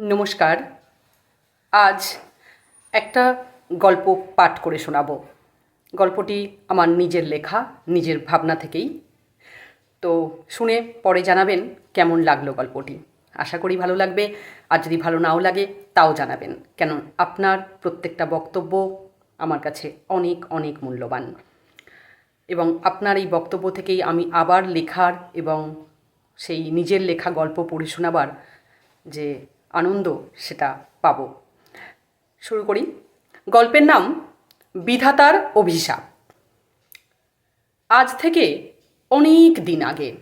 নমস্কার। আজ একটা গল্প পাঠ করে শোনাবো। গল্পটি আমার নিজের লেখা, নিজের ভাবনা থেকেই। তো শুনে পরে জানাবেন কেমন লাগল গল্পটি। আশা করি ভালো লাগবে। আর যদি ভালো নাও লাগে, তাও জানাবেন। কেন আপনার প্রত্যেকটা বক্তব্য আমার কাছে অনেক অনেক মূল্যবান। এবং আপনার এই বক্তব্য থেকেই আমি আবার লেখার এবং সেই নিজের লেখা গল্প পড়ে শোনাবার যে আনন্দ সেটা পাবো। শুরু করি। গল্পের নাম বিধাতার অভিশাপ। আজ থেকে অনেক দিন আগে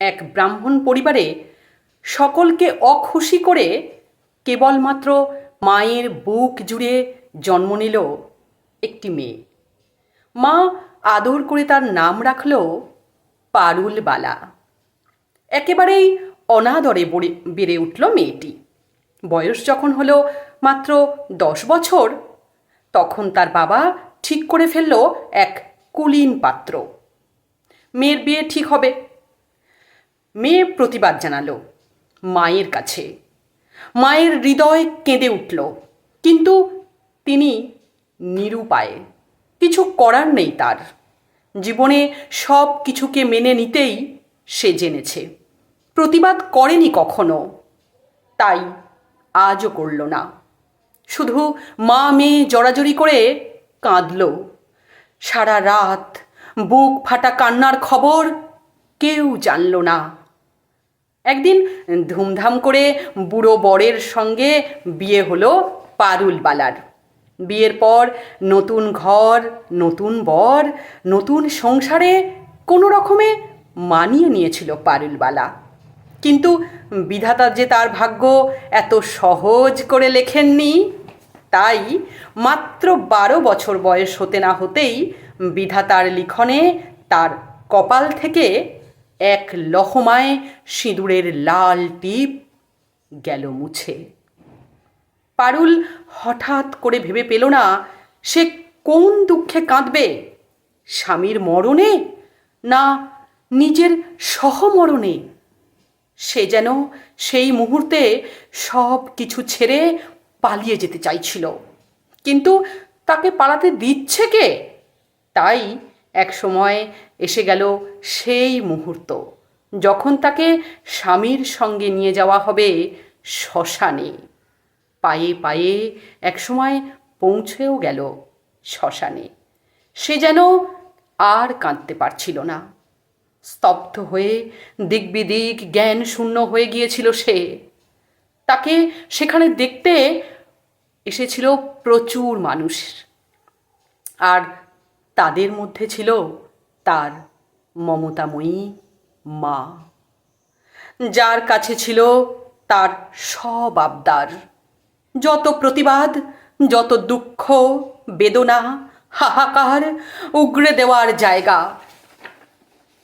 এক ব্রাহ্মণ পরিবারে সকলকে অখুশি করে কেবলমাত্র মায়ের বুক জুড়ে জন্ম নিল একটি মেয়ে। মা আদর করে তার নাম রাখল পারুলবালা। একেবারেই অনাদরে বেড়ে উঠল মেয়েটি। বয়স যখন হলো মাত্র দশ বছর, তখন তার বাবা ঠিক করে ফেলল এক কুলীন পাত্র। মেয়ের বিয়ে ঠিক হবে। মেয়ে প্রতিবাদ জানালো মায়ের কাছে। মায়ের হৃদয় কেঁদে উঠল, কিন্তু তিনি নিরুপায়। কিছু করার নেই তার। জীবনে সব কিছুকে মেনে নিতেই সে জেনেছে। প্রতিবাদ করেনি কখনো। তাই আজও করল না। শুধু মা মেয়ে জড়াজড়ি করে কাঁদল। সারা রাত বুক ফাটা কান্নার খবর কেউ জানল না। একদিন ধুমধাম করে বুড়ো বরের সঙ্গে বিয়ে হলো পারুলবালার। বিয়ের পর নতুন ঘর, নতুন বর, নতুন সংসারে কোনো রকমে মানিয়ে নিয়েছিল পারুলবালা। কিন্তু বিধাতা যে তার ভাগ্য এত সহজ করে লেখেননি, তাই মাত্র বারো বছর বয়স হতে না হতেই বিধাতার লিখনে তার কপাল থেকে এক লহমায় সিঁদুরের লাল টিপ গেল মুছে। পারুল হঠাৎ করে ভেবে পেল না, সে কোন দুঃখে কাঁদবে? স্বামীর মরণে? না, নিজের সহমরণে? সে যেন সেই মুহূর্তে সব কিছু ছেড়ে পালিয়ে যেতে চাইছিল। কিন্তু তাকে পালাতে দিচ্ছে কে? তাই এক সময় এসে গেল সেই মুহূর্ত, যখন তাকে স্বামীর সঙ্গে নিয়ে যাওয়া হবে শ্মশানে। পায়ে পায়ে একসময় পৌঁছেও গেল শ্মশানে। সে যেন আর কাঁদতে পারছিল না। স্তব্ধ হয়ে দিকবিদিক জ্ঞান শূন্য হয়ে গিয়েছিল সে। তাকে সেখানে দেখতে এসেছিল প্রচুর মানুষ। আর তাদের মধ্যে ছিল তার মমতাময়ী মা। যার কাছে ছিল তার সব আবদার। যত প্রতিবাদ, যত দুঃখ, বেদনা, হাহাকার, উগড়ে দেওয়ার জায়গা।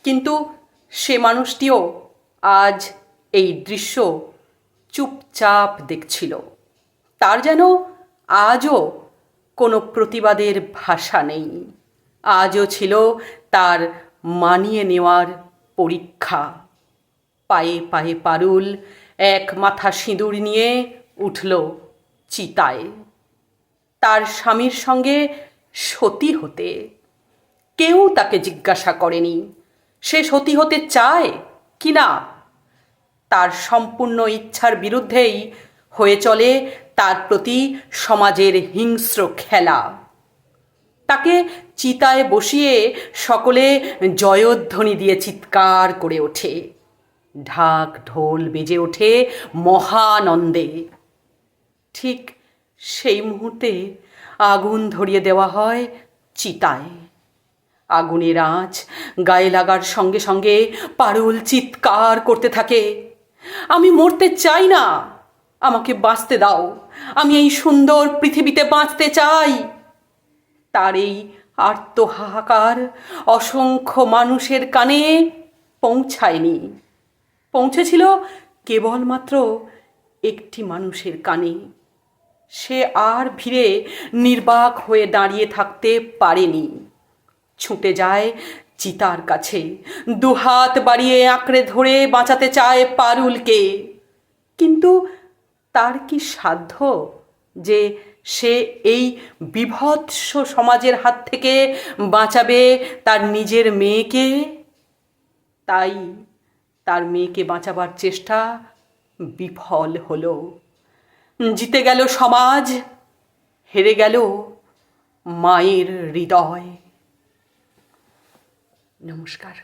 কিন্তু সে মানুষটিও আজ এই দৃশ্য চুপচাপ দেখছিল। তার যেন আজও কোনো প্রতিবাদের ভাষা নেই। আজও ছিল তার মানিয়ে নেওয়ার পরীক্ষা। পায়ে পায়ে পারুল, এক মাথা সিঁদুর নিয়ে উঠল চিতায়। তার স্বামীর সঙ্গে সতী হতে কেউ তাকে জিজ্ঞাসা করেনি। সে সতী হতে চায় কি না? তার সম্পূর্ণ ইচ্ছার বিরুদ্ধেই হয়ে চলে তার প্রতি সমাজের হিংস্র খেলা। তাকে চিতায় বসিয়ে সকলে জয়ধ্বনি দিয়ে চিৎকার করে ওঠে। ঢাক ঢোল বেজে ওঠে মহানন্দে। ঠিক সেই মুহূর্তে আগুন ধরিয়ে দেওয়া হয় চিতায়। আগুনের আঁচ গায়ে লাগার সঙ্গে সঙ্গে পারুল চিৎকার করতে থাকে। আমি মরতে চাই না। আমাকে বাঁচতে দাও। আমি এই সুন্দর পৃথিবীতে বাঁচতে চাই। তার এই আর্ত হাহাকার অসংখ্য মানুষের কানে পৌঁছায়নি। পৌঁছেছিল কেবলমাত্র একটি মানুষের কানে। সে আর ভিড়ে নির্বাক হয়ে দাঁড়িয়ে থাকতে পারেনি। ছুটে যায় চিতার কাছে। দুহাত বাড়িয়ে আঁকড়ে ধরে বাঁচাতে চায় পারুলকে। কিন্তু তার কি সাধ্য যে সে এই বিভৎস সমাজের হাত থেকে বাঁচাবে তার নিজের মেয়েকে? তাই তার মেয়েকে বাঁচাবার চেষ্টা বিফল হলো। জিতে গেল সমাজ, হেরে গেল মায়ের হৃদয়। নমস্কার